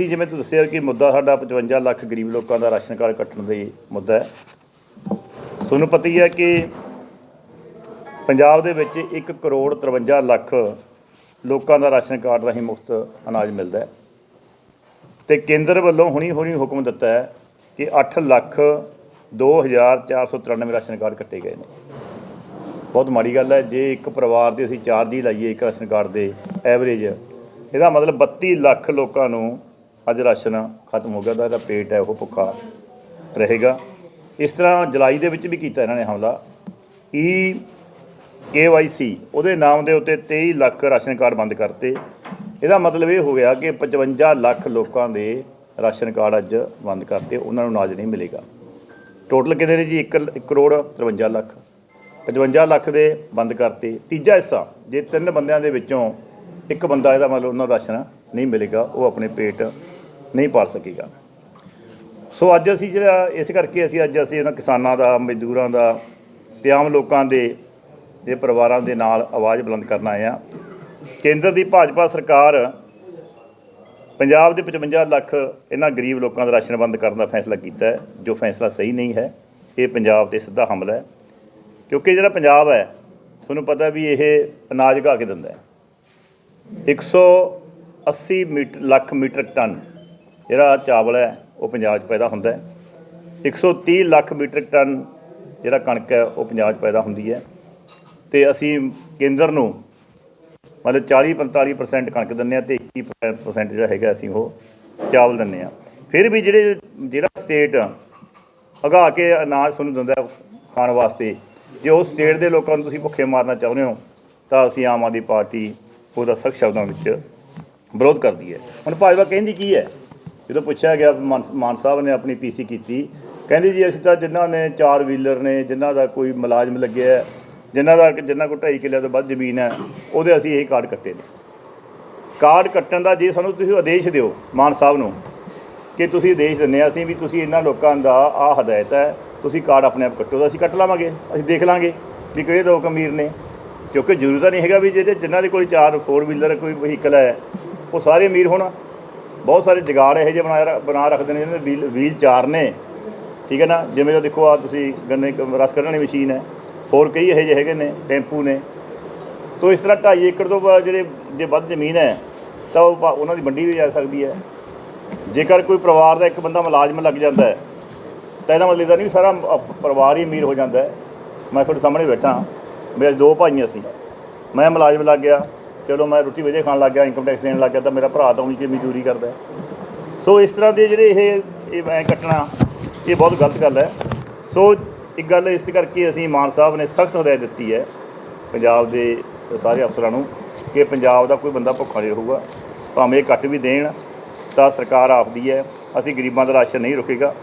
ਅਸੀਂ ਜਿਵੇਂ ਤੁਸੀਂ ਦੱਸਿਆ ਕਿ ਮੁੱਦਾ ਸਾਡਾ 55 ਲੱਖ ਗਰੀਬ ਲੋਕਾਂ ਦਾ ਰਾਸ਼ਨ ਕਾਰਡ ਕੱਟਣ ਦੇ ਮੁੱਦਾ ਹੈ। ਤੁਹਾਨੂੰ ਪਤਾ ਹੀ ਹੈ ਕਿ ਪੰਜਾਬ ਦੇ ਵਿੱਚ 1 ਕਰੋੜ 53 ਲੱਖ ਲੋਕਾਂ ਦਾ ਰਾਸ਼ਨ ਕਾਰਡ ਰਾਹੀਂ ਮੁਫਤ ਅਨਾਜ ਮਿਲਦਾ ਹੈ। ਤੇ ਕੇਂਦਰ ਵੱਲੋਂ ਹੁਣੀ ਹੁਣੀ ਹੁਕਮ ਦਿੱਤਾ ਹੈ ਕਿ 8 ਲੱਖ 2493 ਰਾਸ਼ਨ ਕਾਰਡ ਕੱਟੇ ਗਏ ਨੇ। ਬਹੁਤ ਮਾੜੀ ਗੱਲ ਹੈ, ਜੇ ਇੱਕ ਪਰਿਵਾਰ ਦੇ ਅਸੀਂ ਚਾਰ ਦੀ ਲਾਈਏ ਇੱਕ ਰਾਸ਼ਨ ਕਾਰਡ ਦੇ ਐਵਰੇਜ ਇਹਦਾ ਮਤਲਬ 32 ਲੱਖ ਲੋਕਾਂ ਨੂੰ ਅੱਜ ਰਾਸ਼ਨ ਖਤਮ ਹੋ ਗਿਆ, ਉਹਦਾ ਜਿਹੜਾ ਪੇਟ ਹੈ ਉਹ ਭੁੱਖਾ ਰਹੇਗਾ। ਇਸ ਤਰ੍ਹਾਂ ਜੁਲਾਈ ਦੇ ਵਿੱਚ ਵੀ ਕੀਤਾ ਇਹਨਾਂ ਨੇ ਹਮਲਾ। ਈ KYC ਉਹਦੇ ਨਾਮ ਦੇ ਉੱਤੇ 23 ਲੱਖ ਰਾਸ਼ਨ ਕਾਰਡ ਬੰਦ ਕਰਤੇ। ਇਹਦਾ ਮਤਲਬ ਇਹ ਹੋ ਗਿਆ ਕਿ 55 ਲੱਖ ਲੋਕਾਂ ਦੇ ਰਾਸ਼ਨ ਕਾਰਡ ਅੱਜ ਬੰਦ ਕਰਤੇ, ਉਹਨਾਂ ਨੂੰ ਅਨਾਜ ਨਹੀਂ ਮਿਲੇਗਾ। ਟੋਟਲ ਕਿੰਨੇ ਨੇ ਜੀ? 1 ਕਰੋੜ 53 ਲੱਖ। 55 ਲੱਖ ਦੇ ਬੰਦ ਕਰਤੇ। ਤੀਜਾ ਹਿੱਸਾ, ਜੇ ਤਿੰਨ ਬੰਦਿਆਂ ਦੇ ਵਿੱਚੋਂ ਇੱਕ ਬੰਦਾ ਇਹਦਾ ਮਤਲਬ ਉਹਨਾਂ ਨੂੰ ਰਾਸ਼ਨ ਨਹੀਂ ਮਿਲੇਗਾ, ਉਹ ਆਪਣੇ ਪੇਟ ਨਹੀਂ ਪਾਲ ਸਕੇਗਾ। ਸੋ ਅੱਜ ਅਸੀਂ ਜਿਹੜਾ, ਇਸ ਕਰਕੇ ਅਸੀਂ ਅੱਜ ਅਸੀਂ ਉਹਨਾਂ ਕਿਸਾਨਾਂ ਦਾ, ਮਜ਼ਦੂਰਾਂ ਦਾ ਤੇ ਆਮ ਲੋਕਾਂ ਦੇ ਦੇ ਪਰਿਵਾਰਾਂ ਦੇ ਨਾਲ ਆਵਾਜ਼ ਬੁਲੰਦ ਕਰਨ ਆਏ ਆ ਕੇਂਦਰ ਦੀ ਭਾਜਪਾ ਸਰਕਾਰ ਪੰਜਾਬ ਦੇ 55 ਲੱਖ ਇਹਨਾਂ ਗਰੀਬ ਲੋਕਾਂ ਦਾ ਰਾਸ਼ਨ ਬੰਦ ਕਰਨ ਦਾ ਫੈਸਲਾ ਕੀਤਾ ਹੈ, ਜੋ ਫੈਸਲਾ ਸਹੀ ਨਹੀਂ ਹੈ, ਇਹ ਪੰਜਾਬ ਤੇ ਸਿੱਧਾ ਹਮਲਾ ਹੈ। ਕਿਉਂਕਿ ਜਿਹੜਾ ਪੰਜਾਬ ਹੈ, ਤੁਹਾਨੂੰ ਪਤਾ ਵੀ ਇਹ ਅਨਾਜ ਘਾ ਕੇ ਦਿੰਦਾ ਹੈ। 180 ਮੀਟਰ ਲੱਖ ਮੀਟਰ ਟਨ। ਜਿਹੜਾ ਚਾਵਲ ਹੈ, ਉਹ ਪੰਜਾਬ 'ਚ ਪੈਦਾ ਹੁੰਦਾ ਹੈ। 130 ਲੱਖ ਮੀਟਰ ਟਨ ਜਿਹੜਾ ਕਣਕ ਹੈ, ਉਹ ਪੰਜਾਬ 'ਚ ਪੈਦਾ ਹੁੰਦੀ ਹੈ। ਤੇ ਅਸੀਂ ਕੇਂਦਰ ਨੂੰ ਮਤਲਬ 40 45% ਕਣਕ ਦਿੰਦੇ ਆ ਤੇ 21% ਜਿਹੜਾ ਹੈਗਾ ਅਸੀਂ ਉਹ ਚਾਵਲ ਦਿੰਦੇ ਆ ਫਿਰ ਵੀ ਜਿਹੜੇ, ਜਿਹੜਾ ਸਟੇਟ ਅਗਾ ਕੇ ਅਨਾਜ ਤੁਹਾਨੂੰ ਦਿੰਦਾ ਖਾਣ ਵਾਸਤੇ, ਜੇ ਉਹ ਸਟੇਟ ਦੇ ਲੋਕਾਂ ਨੂੰ ਤੁਸੀਂ ਭੁੱਖੇ ਮਾਰਨਾ ਚਾਹੁੰਦੇ ਹੋ, ਤਾਂ ਅਸੀਂ ਆਮ ਆਦਮੀ ਪਾਰਟੀ ਉਹਦਾ ਸਖਤ ਸ਼ਬਦਾਂ ਵਿੱਚ ਵਿਰੋਧ ਕਰਦੀ ਹੈ। ਹੁਣ ਭਾਜਪਾ ਕਹਿੰਦੀ ਕੀ ਹੈ? ਜਦੋਂ ਪੁੱਛਿਆ ਗਿਆ ਮਾਨ ਮਾਨ ਸਾਹਿਬ ਨੇ ਆਪਣੀ ਪੀਸੀ ਕੀਤੀ ਕਹਿੰਦੀ ਜੀ ਅਸੀਂ ਤਾਂ ਜਿਨ੍ਹਾਂ ਨੇ ਚਾਰ ਵੀਲਰ ਨੇ ਜਿਨ੍ਹਾਂ ਦਾ ਕੋਈ ਮੁਲਾਜ਼ਮ ਲੱਗਿਆ ਹੈ, ਜਿਨ੍ਹਾਂ ਦਾ ਜਿਨ੍ਹਾਂ ਕੋਲ ਢਾਈ ਕਿੱਲੇ ਤੋਂ ਵੱਧ ਜ਼ਮੀਨ ਹੈ ਉਹਦੇ ਅਸੀਂ ਇਹ ਕਾਰਡ ਕੱਟੇ ਨੇ। ਕਾਰਡ ਕੱਟਣ ਦਾ ਜੇ ਸਾਨੂੰ ਤੁਸੀਂ ਆਦੇਸ਼ ਦਿਓ ਮਾਨ ਸਾਹਿਬ ਨੂੰ ਕਿ ਤੁਸੀਂ ਆਦੇਸ਼ ਦਿੰਦੇ ਆ ਅਸੀਂ ਵੀ ਤੁਸੀਂ ਇਹਨਾਂ ਲੋਕਾਂ ਦਾ ਆ ਹਦਾਇਤ ਹੈ ਤੁਸੀਂ ਕਾਰਡ ਆਪਣੇ ਆਪ ਕੱਟੋ ਤਾਂ ਅਸੀਂ ਕੱਟ ਲਾਵਾਂਗੇ ਅਸੀਂ ਦੇਖ ਲਾਂਗੇ ਵੀ ਕਿਹੜੇ ਲੋਕ ਅਮੀਰ ਨੇ। ਕਿਉਂਕਿ ਜ਼ਰੂਰੀ ਤਾਂ ਨਹੀਂ ਹੈਗਾ ਵੀ ਜਿਹੜੇ ਜਿਨ੍ਹਾਂ ਦੇ ਕੋਲ ਚਾਰ ਫੋਰ ਵੀਲਰ ਕੋਈ ਵਹੀਕਲ ਹੈ ਉਹ ਸਾਰੇ ਅਮੀਰ ਹੋਣ। ਬਹੁਤ ਸਾਰੇ ਜਗਾੜ ਇਹੋ ਜਿਹੇ ਬਣਾ ਬਣਾ ਰੱਖਦੇ ਨੇ, ਜਿਹਨਾਂ ਦੇ ਵੀਲ ਵੀਲ ਚਾਰ ਨੇ। ਠੀਕ ਹੈ ਨਾ? ਜਿਵੇਂ ਉਹ ਦੇਖੋ ਆ ਤੁਸੀਂ ਗੰਨੇ ਰਸ ਕੱਢਣ ਵਾਲੀ ਮਸ਼ੀਨ ਹੈ। ਹੋਰ ਕਈ ਇਹੋ ਜਿਹੇ ਹੈਗੇ ਨੇ, ਟੈਂਪੂ ਨੇ। ਤੋ ਇਸ ਤਰ੍ਹਾਂ 2.5 ਏਕੜ ਤੋਂ ਜਿਹੜੇ, ਜੇ ਵੱਧ ਜ਼ਮੀਨ ਹੈ, ਤਾਂ ਉਹਨਾਂ ਦੀ ਮੰਡੀ ਵੀ ਜਾ ਸਕਦੀ ਹੈ। ਜੇਕਰ ਕੋਈ ਪਰਿਵਾਰ ਦਾ ਇੱਕ ਬੰਦਾ ਮੁਲਾਜ਼ਮ ਲੱਗ ਜਾਂਦਾ ਹੈ, ਤਾਂ ਇਹਦਾ ਮਤਲਬ ਇਹ ਨਹੀਂ ਵੀ ਸਾਰਾ ਪਰਿਵਾਰ ਹੀ ਅਮੀਰ ਹੋ ਜਾਂਦਾ ਹੈ। ਮੈਂ ਤੁਹਾਡੇ ਸਾਹਮਣੇ ਬੈਠਾ ਮੇਰੇ ਦੋ ਭਾਈਆਂ ਸੀ। ਮੈਂ ਮੁਲਾਜ਼ਮ ਲੱਗ ਗਿਆ। ਚਲੋ ਮੈਂ ਰੋਟੀ ਵਜੇ ਖਾਣ ਲੱਗ ਗਿਆ ਇਨਕਮ ਟੈਕਸ ਦੇਣ ਲੱਗ ਗਿਆ, ਤਾਂ ਮੇਰਾ ਭਰਾ ਤਾਂ ਉਹੀ ਚ ਮਜ਼ਦੂਰੀ ਕਰਦਾ ਸੋ ਇਸ ਤਰ੍ਹਾਂ ਦੇ ਜਿਹੜੇ ਇਹ ਇਹ ਮੈਂ ਕੱਟਣਾ ਇਹ ਬਹੁਤ ਗਲਤ ਗੱਲ ਹੈ। ਸੋ ਇੱਕ ਗੱਲ ਇਸ ਕਰਕੇ ਅਸੀਂ ਮਾਨ ਸਾਹਿਬ ਨੇ ਸਖਤ ਹਦਾਇਤ ਦਿੱਤੀ ਹੈ ਪੰਜਾਬ ਦੇ ਸਾਰੇ ਅਫਸਰਾਂ ਨੂੰ ਕਿ ਪੰਜਾਬ ਦਾ ਕੋਈ ਬੰਦਾ ਭੁੱਖਾ ਨਹੀਂ ਰਹੂਗਾ, ਭਾਵੇਂ ਇਹ ਕੱਟ ਵੀ ਦੇਣ, ਤਾਂ ਸਰਕਾਰ ਆਪਦੀ ਹੈ, ਅਸੀਂ ਗਰੀਬਾਂ ਦਾ ਰਾਸ਼ਨ ਨਹੀਂ ਰੁਕੇਗਾ।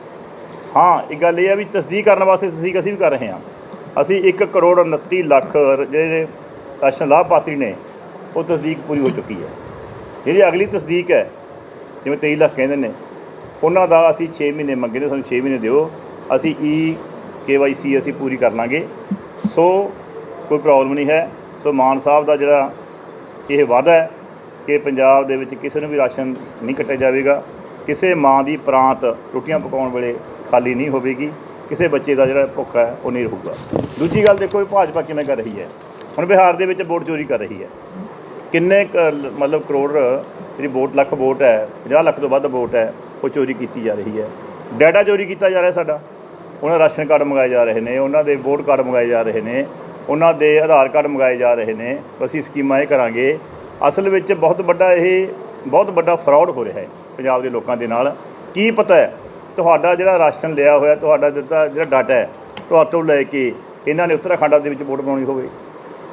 ਹਾਂ, ਇੱਕ ਗੱਲ ਇਹ ਹੈ ਵੀ ਤਸਦੀਕ ਕਰਨ ਵਾਸਤੇ ਤਸਦੀਕ ਅਸੀਂ ਵੀ ਕਰ ਰਹੇ ਹਾਂ। ਅਸੀਂ 1 ਕਰੋੜ 29 ਲੱਖ ਜਿਹੜੇ ਰਾਸ਼ਨ ਲਾਭਪਾਤਰੀ ਨੇ ਉਹ ਤਸਦੀਕ ਪੂਰੀ ਹੋ ਚੁੱਕੀ ਹੈ। ਜਿਹੜੀ ਅਗਲੀ ਤਸਦੀਕ ਹੈ, ਜਿਵੇਂ 23 ਲੱਖ ਕਹਿੰਦੇ ਨੇ, ਉਹਨਾਂ ਦਾ ਅਸੀਂ 6 ਮਹੀਨੇ ਮੰਗੇ ਨੇ ਸਾਨੂੰ 6 ਮਹੀਨੇ ਦਿਓ। ਅਸੀਂ ਈ KYC ਅਸੀਂ ਪੂਰੀ ਕਰ ਲਾਂਗੇ। ਸੋ ਕੋਈ ਪ੍ਰੋਬਲਮ ਨਹੀਂ ਹੈ। ਸੋ ਮਾਨ ਸਾਹਿਬ ਦਾ ਜਿਹੜਾ ਇਹ ਵਾਅਦਾ ਹੈ ਕਿ ਪੰਜਾਬ ਦੇ ਵਿੱਚ ਕਿਸੇ ਨੂੰ ਵੀ ਰਾਸ਼ਨ ਨਹੀਂ ਕੱਟਿਆ ਜਾਵੇਗਾ, ਕਿਸੇ ਮਾਂ ਦੀ ਪ੍ਰਾਂਤ ਰੋਟੀਆਂ ਪਕਾਉਣ ਵੇਲੇ ਖਾਲੀ ਨਹੀਂ ਹੋਵੇਗੀ, ਕਿਸੇ ਬੱਚੇ ਦਾ ਜਿਹੜਾ ਭੁੱਖ ਹੈ, ਉਹ ਨਹੀਂ ਰਹੂਗਾ। ਦੂਜੀ ਗੱਲ ਦੇਖੋ, ਇਹ ਭਾਜਪਾ ਕਿਵੇਂ ਕਰ ਰਹੀ ਹੈ? ਹੁਣ ਬਿਹਾਰ ਦੇ ਵਿੱਚ ਵੋਟ ਚੋਰੀ ਕਰ ਰਹੀ ਹੈ। ਕਿੰਨੇ ਕੁ ਲ- ਮਤਲਬ ਕਰੋੜ, ਜਿਹੜੀ ਵੋਟ, ਲੱਖ ਵੋਟ ਹੈ 50 ਲੱਖ ਤੋਂ ਵੱਧ ਵੋਟ ਹੈ, ਉਹ ਚੋਰੀ ਕੀਤੀ ਜਾ ਰਹੀ ਹੈ। ਡਾਟਾ ਚੋਰੀ ਕੀਤਾ ਜਾ ਰਿਹਾ ਸਾਡਾ। ਉਹਨਾਂ ਰਾਸ਼ਨ ਕਾਰਡ ਮੰਗਾਏ ਜਾ ਰਹੇ ਨੇ, ਉਹਨਾਂ ਦੇ ਵੋਟ ਕਾਰਡ ਮੰਗਾਏ ਜਾ ਰਹੇ ਨੇ, ਉਹਨਾਂ ਦੇ ਆਧਾਰ ਕਾਰਡ ਮੰਗਾਏ ਜਾ ਰਹੇ ਨੇ। ਅਸੀਂ ਸਕੀਮਾਂ ਇਹ ਕਰਾਂਗੇ। ਅਸਲ ਵਿੱਚ ਬਹੁਤ ਵੱਡਾ ਇਹ, ਬਹੁਤ ਵੱਡਾ ਫਰਾਡ ਹੋ ਰਿਹਾ ਹੈ ਪੰਜਾਬ ਦੇ ਲੋਕਾਂ ਦੇ ਨਾਲ। ਕੀ ਪਤਾ ਹੈ, ਤੁਹਾਡਾ ਜਿਹੜਾ ਰਾਸ਼ਨ ਲਿਆ ਹੋਇਆ, ਤੁਹਾਡਾ ਦਿੱਤਾ ਜਿਹੜਾ ਡਾਟਾ ਹੈ, ਤੁਹਾਡੇ ਤੋਂ ਲੈ ਕੇ ਇਹਨਾਂ ਨੇ ਉੱਤਰਾਖੰਡ ਦੇ ਵਿੱਚ ਵੋਟ ਪਾਉਣੀ ਹੋਵੇ।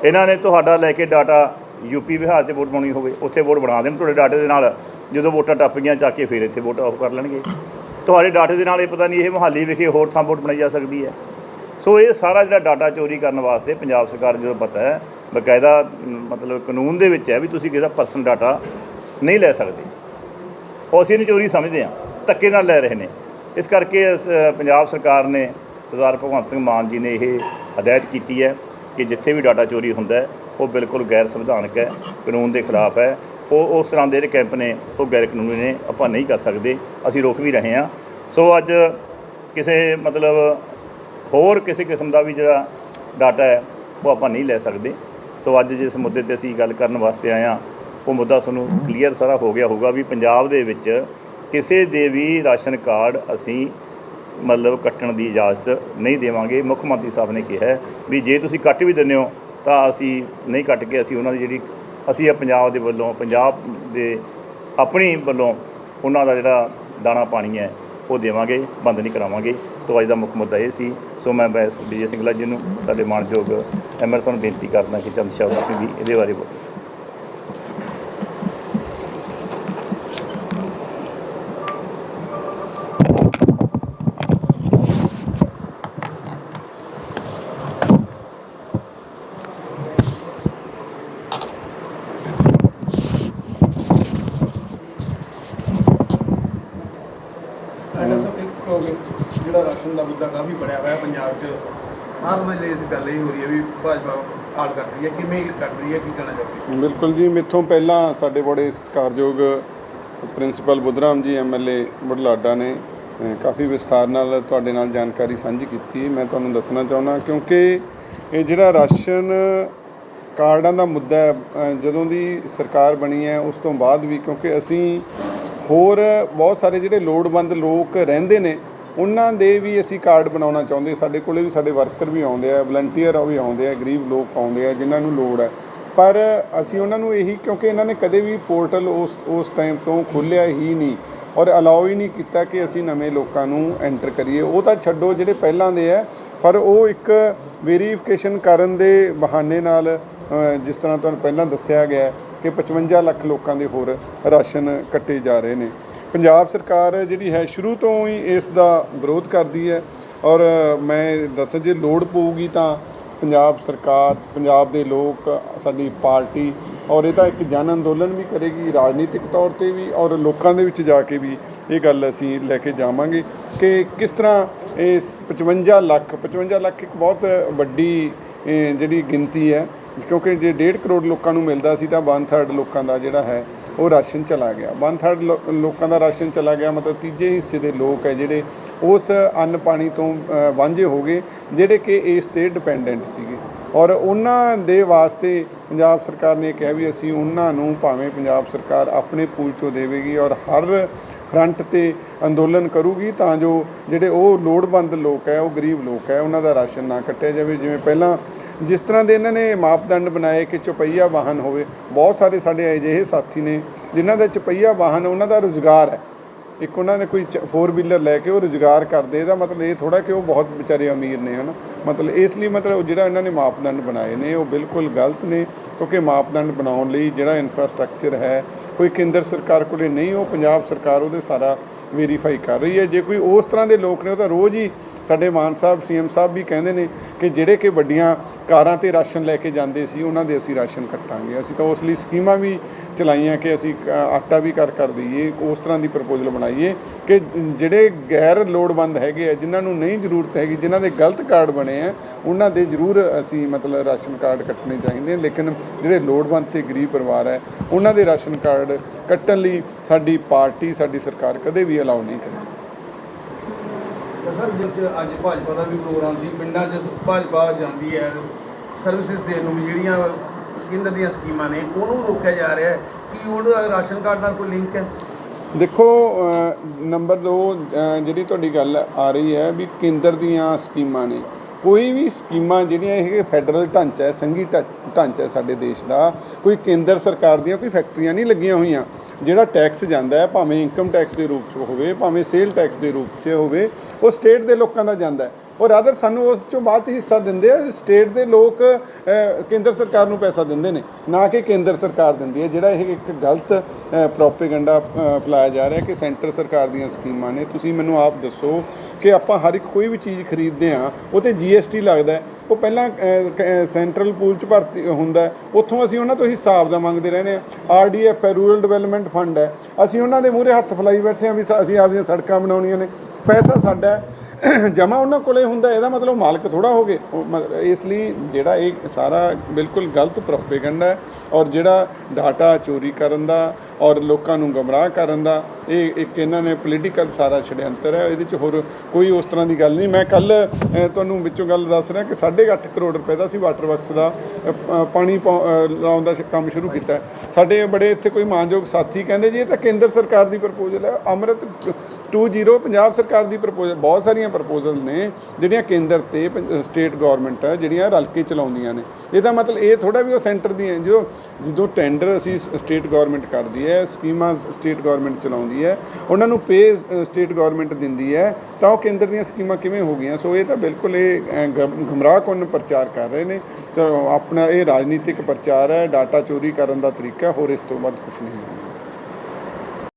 ਇਹਨਾਂ ਨੇ ਤੁਹਾਡਾ ਲੈ ਕੇ ਡਾਟਾ ਯੂਪੀ ਬਿਹਾਰ 'ਚ ਵੋਟ ਪਾਉਣੀ ਹੋਵੇ, ਉੱਥੇ ਵੋਟ ਬਣਾ ਦੇਣ ਤੁਹਾਡੇ ਡਾਟੇ ਦੇ ਨਾਲ। ਜਦੋਂ ਵੋਟਾਂ ਟੱਪ ਗਈਆਂ, ਚੱਕ ਕੇ ਫਿਰ ਇੱਥੇ ਵੋਟ ਆਫ ਕਰ ਲੈਣਗੇ। ਤੁਹਾਡੇ ਡਾਟੇ ਦੇ ਨਾਲ ਇਹ ਪਤਾ ਨਹੀਂ ਇਹ ਮੁਹਾਲੀ ਵਿਖੇ ਹੋਰ ਥਾਂ ਵੋਟ ਬਣਾਈ ਜਾ ਸਕਦੀ ਹੈ। ਸੋ ਇਹ ਸਾਰਾ ਜਿਹੜਾ ਡਾਟਾ ਚੋਰੀ ਕਰਨ ਵਾਸਤੇ ਪੰਜਾਬ ਸਰਕਾਰ ਨੂੰ ਜਦੋਂ ਪਤਾ ਹੈ, ਬਕਾਇਦਾ ਮਤਲਬ ਕਾਨੂੰਨ ਦੇ ਵਿੱਚ ਹੈ ਵੀ ਤੁਸੀਂ ਕਿਸੇ ਦਾ ਪਰਸਨਲ ਡਾਟਾ ਨਹੀਂ ਲੈ ਸਕਦੇ। ਉਹ ਅਸੀਂ ਇਹਨੂੰ ਚੋਰੀ ਸਮਝਦੇ ਹਾਂ, ਧੱਕੇ ਨਾਲ ਲੈ ਰਹੇ ਨੇ। ਇਸ ਕਰਕੇ ਪੰਜਾਬ ਸਰਕਾਰ ਨੇ ਸਰਦਾਰ ਭਗਵੰਤ ਸਿੰਘ ਮਾਨ ਜੀ ਨੇ ਇਹ ਹਦਾਇਤ ਕੀਤੀ ਹੈ ਕਿ ਜਿੱਥੇ ਵੀ ਡਾਟਾ ਚੋਰੀ ਹੁੰਦਾ ਹੈ ਉਹ ਬਿਲਕੁਲ ਗੈਰ ਸੰਵਿਧਾਨਕ ਹੈ, ਕਾਨੂੰਨ ਦੇ ਖਿਲਾਫ ਹੈ। ਉਹ, ਉਸ ਤਰ੍ਹਾਂ ਦੇ ਜਿਹੜੇ ਕੈਂਪ ਨੇ, ਉਹ ਗੈਰ ਕਾਨੂੰਨੀ ਨੇ, ਆਪਾਂ ਨਹੀਂ ਕਰ ਸਕਦੇ। ਅਸੀਂ ਰੋਕ ਵੀ ਰਹੇ ਹਾਂ। ਸੋ ਅੱਜ ਕਿਸੇ ਮਤਲਬ ਹੋਰ ਕਿਸੇ ਕਿਸਮ ਦਾ ਵੀ ਜਿਹੜਾ ਡਾਟਾ ਹੈ, ਉਹ ਆਪਾਂ ਨਹੀਂ ਲੈ ਸਕਦੇ। ਸੋ ਅੱਜ ਜਿਸ ਮੁੱਦੇ ਤੇ ਅਸੀਂ ਗੱਲ ਕਰਨ ਵਾਸਤੇ ਆਏ ਹਾਂ, ਉਹ ਮੁੱਦਾ ਤੁਹਾਨੂੰ ਕਲੀਅਰ ਸਾਰਾ ਹੋ ਗਿਆ ਹੋਊਗਾ ਵੀ ਪੰਜਾਬ ਦੇ ਵਿੱਚ ਕਿਸੇ ਦੇ ਵੀ ਰਾਸ਼ਨ ਕਾਰਡ ਅਸੀਂ ਮਤਲਬ ਕੱਟਣ ਦੀ ਇਜਾਜ਼ਤ ਨਹੀਂ ਦੇਵਾਂਗੇ। ਮੁੱਖ ਮੰਤਰੀ ਸਾਹਿਬ ਨੇ ਕਿਹਾ ਵੀ ਜੇ ਤੁਸੀਂ ਕੱਟ ਵੀ ਦਿੰਦੇ ਹੋ ਤਾਂ ਅਸੀਂ ਨਹੀਂ ਕੱਟ ਕੇ ਅਸੀਂ ਉਹਨਾਂ ਦੀ ਜਿਹੜੀ, ਅਸੀਂ ਇਹ ਪੰਜਾਬ ਦੇ ਵੱਲੋਂ, ਪੰਜਾਬ ਦੇ ਆਪਣੀ ਵੱਲੋਂ ਉਹਨਾਂ ਦਾ ਜਿਹੜਾ ਦਾਣਾ ਪਾਣੀ ਹੈ, ਉਹ ਦੇਵਾਂਗੇ, ਬੰਦ ਨਹੀਂ ਕਰਾਵਾਂਗੇ। ਸੋ ਅੱਜ ਦਾ ਮੁੱਖ ਮੁੱਦਾ ਇਹ ਸੀ। ਸੋ ਮੈਂ ਬੈਸ ਵਿਜੇ ਸਿੰਘਲਾ ਜੀ ਨੂੰ, ਸਾਡੇ ਮਾਨਯੋਗ ਐਮਰਸਨ ਨੂੰ ਬੇਨਤੀ ਕਰਦਾ ਕਿ ਚੰਦ ਸ਼ਬਦ ਅਸੀਂ ਵੀ ਇਹਦੇ ਬਾਰੇ ਬੋਲੋ ਐਨਾ ਜਿਹੜਾ ਰਾਸ਼ਨ ਦਾ ਮੁੱਦਾ ਕਾਫੀ ਬੜਿਆ ਹੋਇਆ ਪੰਜਾਬ 'ਚ। ਹਰ ਵੇਲੇ ਇਸ ਗੱਲ ਇਹ ਹੋ ਰਹੀ ਹੈ ਵੀ ਭਾਜਪਾ ਆੜ ਕਰ ਰਹੀ ਹੈ, ਕਿਵੇਂ ਕਰ ਰਹੀ ਹੈ, ਕੀ ਕਹਿਣਾ ਚਾਹੁੰਦੇ ਬਿਲਕੁਲ ਜੀ, ਮੇਥੋਂ ਪਹਿਲਾਂ ਸਾਡੇ ਬੜੇ ਸਤਿਕਾਰਯੋਗ ਪ੍ਰਿੰਸੀਪਲ ਬੁੱਧਰਾਮ ਜੀ ਐਮਐਲਏ ਬੁਢਲਾਡਾ ਨੇ ਕਾਫੀ ਵਿਸਥਾਰ ਨਾਲ ਤੁਹਾਡੇ ਨਾਲ ਜਾਣਕਾਰੀ ਸਾਂਝੀ ਕੀਤੀ। ਮੈਂ ਤੁਹਾਨੂੰ ਦੱਸਣਾ ਚਾਹੁੰਦਾ ਕਿਉਂਕਿ ਇਹ ਜਿਹੜਾ ਰਾਸ਼ਨ ਕਾਰਡਾਂ ਦਾ ਮੁੱਦਾ ਜਦੋਂ ਦੀ ਸਰਕਾਰ ਬਣੀ ਹੈ, ਉਸ ਤੋਂ ਬਾਅਦ ਵੀ, ਕਿਉਂਕਿ ਅਸੀਂ ਹੋਰ ਬਹੁਤ ਸਾਰੇ ਜਿਹੜੇ ਲੋੜਵੰਦ ਲੋਕ ਰਹਿੰਦੇ ਨੇ, ਉਹਨਾਂ ਦੇ ਵੀ ਅਸੀਂ ਕਾਰਡ ਬਣਾਉਣਾ ਚਾਹੁੰਦੇ ਸਾਡੇ ਕੋਲੇ ਵੀ ਸਾਡੇ ਵਰਕਰ ਵੀ ਆਉਂਦੇ ਆ, ਵਲੰਟੀਅਰ ਵੀ ਆਉਂਦੇ ਆ, ਗਰੀਬ ਲੋਕ ਆਉਂਦੇ ਆ, ਜਿਨ੍ਹਾਂ ਨੂੰ ਲੋੜ ਹੈ। ਪਰ ਅਸੀਂ ਉਹਨਾਂ ਨੂੰ ਇਹੀ, ਕਿਉਂਕਿ ਇਹਨਾਂ ਨੇ ਕਦੇ ਵੀ ਪੋਰਟਲ ਉਸ ਉਸ ਟਾਈਮ ਤੋਂ ਖੋਲ੍ਹਿਆ ਹੀ ਨਹੀਂ ਔਰ ਅਲਾਉ ਹੀ ਨਹੀਂ ਕੀਤਾ ਕਿ ਅਸੀਂ ਨਵੇਂ ਲੋਕਾਂ ਨੂੰ ਐਂਟਰ ਕਰੀਏ। ਉਹ ਤਾਂ ਛੱਡੋ, ਜਿਹੜੇ ਪਹਿਲਾਂ ਦੇ ਆ, ਪਰ ਉਹ ਇੱਕ ਵੈਰੀਫਿਕੇਸ਼ਨ ਕਰਨ ਦੇ ਬਹਾਨੇ ਨਾਲ ਜਿਸ ਤਰ੍ਹਾਂ ਤੁਹਾਨੂੰ ਪਹਿਲਾਂ ਦੱਸਿਆ ਗਿਆ ਕਿ 55 ਲੱਖ ਲੋਕਾਂ ਦੇ ਹੋਰ ਰਾਸ਼ਨ ਕੱਟੇ ਜਾ ਰਹੇ ਨੇ। ਪੰਜਾਬ ਸਰਕਾਰ ਜਿਹੜੀ ਹੈ ਸ਼ੁਰੂ ਤੋਂ ਹੀ ਇਸ ਦਾ ਵਿਰੋਧ ਕਰਦੀ ਹੈ ਔਰ ਮੈਂ ਦੱਸਾਂ ਜੇ ਲੋੜ ਪਊਗੀ ਤਾਂ ਪੰਜਾਬ ਸਰਕਾਰ, ਪੰਜਾਬ ਦੇ ਲੋਕ, ਸਾਡੀ ਪਾਰਟੀ ਔਰ ਇਹ ਤਾਂ ਇੱਕ ਜਨ ਅੰਦੋਲਨ ਵੀ ਕਰੇਗੀ ਰਾਜਨੀਤਿਕ ਤੌਰ ਤੇ ਵੀ ਔਰ ਲੋਕਾਂ ਦੇ ਵਿੱਚ ਜਾ ਕੇ ਵੀ ਇਹ ਗੱਲ ਅਸੀਂ ਲੈ ਕੇ ਜਾਵਾਂਗੇ ਕਿ ਕਿਸ ਤਰ੍ਹਾਂ ਇਸ 55 ਲੱਖ 55 ਲੱਖ ਇੱਕ ਬਹੁਤ ਵੱਡੀ ਜਿਹੜੀ ਗਿਣਤੀ ਹੈ ਕਿਉਂਕਿ ਜੇ 1.5 ਕਰੋੜ ਲੋਕਾਂ ਨੂੰ ਮਿਲਦਾ ਸੀ ਤਾਂ 1/3 ਲੋਕਾਂ ਦਾ ਜਿਹੜਾ ਹੈ, ਉਹ ਰਾਸ਼ਨ ਚਲਾ ਗਿਆ। 1/3 ਲੋਕਾਂ ਦਾ ਰਾਸ਼ਨ ਚਲਾ ਗਿਆ, ਮਤਲਬ ਤੀਜੇ ਹਿੱਸੇ ਦੇ ਲੋਕ ਹੈ ਜਿਹੜੇ ਉਸ ਅੰਨ ਪਾਣੀ ਤੋਂ ਵਾਂਝੇ ਹੋ ਗਏ, ਜਿਹੜੇ ਕਿ ਇਸ ਤੇ ਡਿਪੈਂਡੈਂਟ ਸੀਗੇ। ਔਰ ਉਹਨਾਂ ਦੇ ਵਾਸਤੇ ਪੰਜਾਬ ਸਰਕਾਰ ਨੇ ਕਿਹਾ ਵੀ ਅਸੀਂ ਉਹਨਾਂ ਨੂੰ ਭਾਵੇਂ ਪੰਜਾਬ ਸਰਕਾਰ ਆਪਣੇ ਪੂਲ ਚੋਂ ਦੇਵੇਗੀ ਔਰ ਹਰ ਫਰੰਟ ਤੇ ਅੰਦੋਲਨ ਕਰੂਗੀ ਤਾਂ ਜੋ ਜਿਹੜੇ ਉਹ ਲੋੜਵੰਦ ਲੋਕ ਹੈ, ਉਹ ਗਰੀਬ ਲੋਕ ਹੈ, ਉਹਨਾਂ ਦਾ ਰਾਸ਼ਨ ਨਾ ਕੱਟਿਆ ਜਾਵੇ। ਜਿਵੇਂ ਪਹਿਲਾਂ ਜਿਸ ਤਰ੍ਹਾਂ ਦੇ ਇਹਨਾਂ ਨੇ ਮਾਪਦੰਡ ਬਣਾਏ ਕਿ ਚੁਪਈਆ ਵਾਹਨ ਹੋਵੇ, ਬਹੁਤ ਸਾਰੇ ਸਾਡੇ ਅਜਿਹੇ ਸਾਥੀ ਨੇ ਜਿਨ੍ਹਾਂ ਦਾ ਚੁਪਈਆ ਵਾਹਨ ਉਹਨਾਂ ਦਾ ਰੁਜ਼ਗਾਰ ਹੈ। ਇੱਕ ਉਹਨਾਂ ਨੇ ਕੋਈ ਫੋਰ ਵੀਲਰ ਲੈ ਕੇ ਉਹ ਰੁਜ਼ਗਾਰ ਕਰਦੇ, ਇਹਦਾ ਮਤਲਬ ਇਹ ਥੋੜਾ ਕਿ ਉਹ ਬਹੁਤ ਵਿਚਾਰੇ ਅਮੀਰ ਨੇ, ਹਨ? ਮਤਲਬ ਇਸ ਲਈ ਮਤਲਬ ਜਿਹੜਾ ਇਹਨਾਂ ਨੇ ਮਾਪਦੰਡ ਬਣਾਏ ਨੇ, ਉਹ ਬਿਲਕੁਲ ਗਲਤ ਨੇ, ਕਿਉਂਕਿ ਮਾਪਦੰਡ ਬਣਾਉਣ ਲਈ ਜਿਹੜਾ ਇਨਫਰਾਸਟ੍ਰਕਚਰ ਹੈ, ਕੋਈ ਕੇਂਦਰ ਸਰਕਾਰ ਕੋਲੇ ਨਹੀਂ, ਉਹ ਪੰਜਾਬ ਸਰਕਾਰ ਉਹਦੇ ਸਾਰਾ ਵੈਰੀਫਾਈ ਕਰ ਰਹੀ ਹੈ। ਜੇ ਕੋਈ ਉਸ ਤਰ੍ਹਾਂ ਦੇ ਲੋਕ ਨੇ, ਉਹ ਤਾਂ ਰੋਜ਼ ਹੀ ਸਾਡੇ ਮਾਨ ਸਾਹਿਬ, ਸੀਐਮ ਸਾਹਿਬ ਵੀ ਕਹਿੰਦੇ ਨੇ ਕਿ ਜਿਹੜੇ ਕਿ ਵੱਡੀਆਂ ਕਾਰਾਂ ਤੇ ਰਾਸ਼ਨ ਲੈ ਕੇ ਜਾਂਦੇ ਸੀ, ਉਹਨਾਂ ਦੇ ਅਸੀਂ ਰਾਸ਼ਨ ਕੱਟਾਂਗੇ। ਅਸੀਂ ਤਾਂ ਉਸ ਲਈ ਸਕੀਮਾਂ ਵੀ ਚਲਾਈਆਂ ਕਿ ਅਸੀਂ ਆਟਾ ਵੀ ਕਰ ਕਰ ਦਈਏ, ਉਸ ਤਰ੍ਹਾਂ ਦੀ ਪ੍ਰਪੋਜ਼ਲ ਬਣਾਈਏ ਕਿ ਜਿਹੜੇ ਗੈਰ ਲੋੜਵੰਦ ਹੈਗੇ ਆ, ਜਿਨ੍ਹਾਂ ਨੂੰ ਨਹੀਂ ਜ਼ਰੂਰਤ ਹੈਗੀ, ਜਿਨ੍ਹਾਂ ਦੇ ਗਲਤ ਕਾਰਡ ਬਣੇ ਆ, ਉਹਨਾਂ ਦੇ ਜ਼ਰੂਰ ਅਸੀਂ ਮਤਲਬ ਰਾਸ਼ਨ ਕਾਰਡ ਕੱਟਣੇ ਚਾਹੀਦੇ ਲੇਕਿਨ ਜਿਹੜੇ ਲੋੜਵੰਦ ਤੇ ਗਰੀਬ ਪਰਿਵਾਰ ਹੈ, ਉਹਨਾਂ ਦੇ ਰਾਸ਼ਨ ਕਾਰਡ ਕੱਟਣ ਲਈ ਸਾਡੀ ਪਾਰਟੀ, ਸਾਡੀ ਸਰਕਾਰ ਕਦੇ ਵੀ ਅਲਾਉ ਨਹੀਂ ਕਰੇਗੀ ਸਰ ਜਿਸ ਅੱਜ ਭਾਜਪਾ ਦਾ ਵੀ ਪ੍ਰੋਗਰਾਮ ਸੀ। ਪਿੰਡਾਂ 'ਚ ਭਾਜਪਾ ਜਾਂਦੀ ਹੈ ਸਰਵਿਸਿਜ਼ ਦੇਣ ਨੂੰ ਜਿਹੜੀਆਂ ਕੇਂਦਰ ਦੀਆਂ ਸਕੀਮਾਂ ਨੇ, ਉਹਨੂੰ ਰੋਕਿਆ ਜਾ ਰਿਹਾ ਹੈ ਕੀ ਉਹਦਾ ਰਾਸ਼ਨ ਕਾਰਡ ਨਾਲ ਕੋਈ ਲਿੰਕ ਹੈ? ਦੇਖੋ ਨੰਬਰ 2 ਜਿਹੜੀ ਤੁਹਾਡੀ ਗੱਲ ਆ ਰਹੀ ਹੈ ਵੀ ਕੇਂਦਰ ਦੀਆਂ ਸਕੀਮਾਂ ਨੇ। ਕੋਈ ਵੀ ਸਕੀਮਾਂ ਜਿਹੜੀਆਂ ਇਹ ਫੈਡਰਲ ਢਾਂਚਾ ਹੈ, ਸੰਘੀ ਢਾਂਚਾ ਸਾਡੇ ਦੇਸ਼ ਦਾ, ਕੋਈ ਕੇਂਦਰ ਸਰਕਾਰ ਦੀਆਂ ਕੋਈ ਫੈਕਟਰੀਆਂ ਨਹੀਂ ਲੱਗੀਆਂ ਹੋਈਆਂ। ਜਿਹੜਾ ਟੈਕਸ ਜਾਂਦਾ ਹੈ, ਭਾਵੇਂ ਇਨਕਮ ਟੈਕਸ ਦੇ ਰੂਪ 'ਚ ਹੋਵੇ, ਭਾਵੇਂ ਸੇਲ ਟੈਕਸ ਦੇ ਰੂਪ 'ਚ ਹੋਵੇ, ਉਹ ਸਟੇਟ ਦੇ ਲੋਕਾਂ ਦਾ ਜਾਂਦਾ ਹੈ। ਔਰ ਅਦਰ ਸਾਨੂੰ ਉਸ ਚੋਂ ਬਾਅਦ 'ਚ ਹਿੱਸਾ ਦਿੰਦੇ ਆ ਸਟੇਟ ਦੇ ਲੋਕ ਕੇਂਦਰ ਸਰਕਾਰ ਨੂੰ ਪੈਸਾ ਦਿੰਦੇ ਨੇ, ਨਾ ਕਿ ਕੇਂਦਰ ਸਰਕਾਰ ਦਿੰਦੀ ਹੈ। ਜਿਹੜਾ ਇਹ ਇੱਕ ਗਲਤ ਪ੍ਰੋਪੇਗੈਂਡਾ ਫੈਲਾਇਆ ਜਾ ਰਿਹਾ ਕਿ ਸੈਂਟਰ ਸਰਕਾਰ ਦੀਆਂ ਸਕੀਮਾਂ ਨੇ। ਤੁਸੀਂ ਮੈਨੂੰ ਆਪ ਦੱਸੋ ਕਿ ਆਪਾਂ ਹਰ ਇੱਕ ਕੋਈ ਵੀ ਚੀਜ਼ ਖਰੀਦਦੇ ਆ ਉਹ ਤੇ ਜੀਐਸਟੀ ਲੱਗਦਾ ਉਹ ਪਹਿਲਾਂ ਸੈਂਟਰਲ ਪੂਲ ਚ ਭਰਤੀ ਹੁੰਦਾ ਉੱਥੋਂ ਅਸੀਂ ਉਹਨਾਂ ਤੋਂ ਹਿਸਾਬ ਦਾ ਮੰਗਦੇ ਰਹਿੰਦੇ ਆ ਆਰਡੀਐਫ ਹੈ ਰੂਰਲ ਡਿਵੈਲਪਮੈਂਟ ਫੰਡ ਹੈ। ਅਸੀਂ ਉਹਨਾਂ ਦੇ ਮੂਹਰੇ ਹੱਥ ਫਲਾਈ ਬੈਠੇ ਆ ਵੀ ਸ- ਅਸੀਂ ਆਪਦੀਆਂ ਸੜਕਾਂ ਬਣਾਉਣੀਆਂ ਨੇ। ਪੈਸਾ ਸਾਡਾ ਜਮਾ ਉਹਨਾਂ ਕੋਲੇ ਹੁੰਦਾ, ਇਹਦਾ ਮਤਲਬ ਮਾਲਕ ਥੋੜਾ ਹੋ ਗਏ। ਉਹ ਮ- ਇਸ ਲਈ ਜਿਹੜਾ ਇਹ ਸਾਰਾ ਬਿਲਕੁਲ ਗਲਤ ਪ੍ਰੋਪੇਗੈਂਡਾ ਹੈ ਔਰ ਜਿਹੜਾ ਡਾਟਾ ਚੋਰੀ ਕਰਨ ਦਾ ਔਰ ਲੋਕਾਂ ਨੂੰ ਗਮਰਾਹ ਕਰਨ ਦਾ, ਇਹ ਇੱਕ ਇਹਨਾਂ ਨੇ ਪੋਲੀਟੀਕਲ ਸਾਰਾ ਛੜਯੰਤਰ ਹੈ, ਇਹਦੇ ਚ ਹੋਰ ਕੋਈ ਉਸ ਤਰ੍ਹਾਂ ਦੀ ਗੱਲ ਨਹੀਂ। ਮੈਂ ਕੱਲ ਤੁਹਾਨੂੰ ਵਿੱਚੋਂ ਗੱਲ ਦੱਸ ਰਿਹਾ ਕਿ 8.5 ਕਰੋੜ ਰੁਪਏ ਦਾ ਸੀ ਵਾਟਰ ਵਰਕਸ ਦਾ ਪਾਣੀ ਪਾ- ਲਾਉਣ ਦਾ ਸ਼- ਕੰਮ ਸ਼ੁਰੂ ਕੀਤਾ ਸਾਡੇ ਬੜੇ ਇੱਥੇ ਕੋਈ ਮਾਨਯੋਗ ਸਾਥੀ ਕਹਿੰਦੇ ਜੀ, ਇਹ ਤਾਂ ਕੇਂਦਰ ਸਰਕਾਰ ਦੀ ਪ੍ਰਪੋਜ਼ਲ ਹੈ। ਅੰਮ੍ਰਿਤ 20 ਪੰਜਾਬ ਸਰਕਾਰ ਦੀ ਪ੍ਰਪੋਜ਼ਲ ਬਹੁਤ ਸਾਰੀਆਂ ਪ੍ਰਪੋਜ਼ਲ ਨੇ, ਜਿਹੜੀਆਂ ਕੇਂਦਰ ਤੇ ਸਟੇਟ ਗਵਰਨਮੈਂਟ ਹੈ, ਜਿਹੜੀਆਂ ਰਲ ਕੇ ਚਲਾਉਂਦੀਆਂ ਨੇ। ਇਹਦਾ ਮਤਲਬ ਇਹ ਥੋੜਾ ਵੀ ਉਹ ਸੈਂਟਰ ਦੀ ਹੈ। ਜਦੋਂ ਜਦੋਂ ਟੈਂਡਰ ਅਸੀਂ ਸਟੇਟ ਗਵਰਨਮੈਂਟ ਕਰਦੀ ਹੈ ਸਕੀਮਾਂ ਸਟੇਟ ਗਵਰਨਮੈਂਟ ਚਲਾਉਂਦੀ ਹੈ ਉਹਨਾਂ ਨੂੰ ਪੇ ਸਟੇਟ ਗਵਰਨਮੈਂਟ ਦਿੰਦੀ ਹੈ ਤਾਂ ਉਹ ਕੇਂਦਰ ਦੀਆਂ ਸਕੀਮਾਂ ਕਿਵੇਂ ਹੋ ਗਈਆਂ? ਸੋ ਇਹ ਤਾਂ ਬਿਲਕੁਲ ਇਹ ਅ, ਗੁੰਮਰਾਹਕੁੰਨ ਪ੍ਰਚਾਰ ਕਰ ਰਹੇ ਨੇ? ਤਾਂ ਆਪਣਾ ਇਹ ਰਾਜਨੀਤਿਕ ਪ੍ਰਚਾਰ ਹੈ ਡਾਟਾ ਚੋਰੀ ਕਰਨ ਦਾ ਤਰੀਕਾ ਹੋਰ ਇਸ ਤੋਂ ਵੱਧ ਕੁਝ ਨਹੀਂ ਹੈ।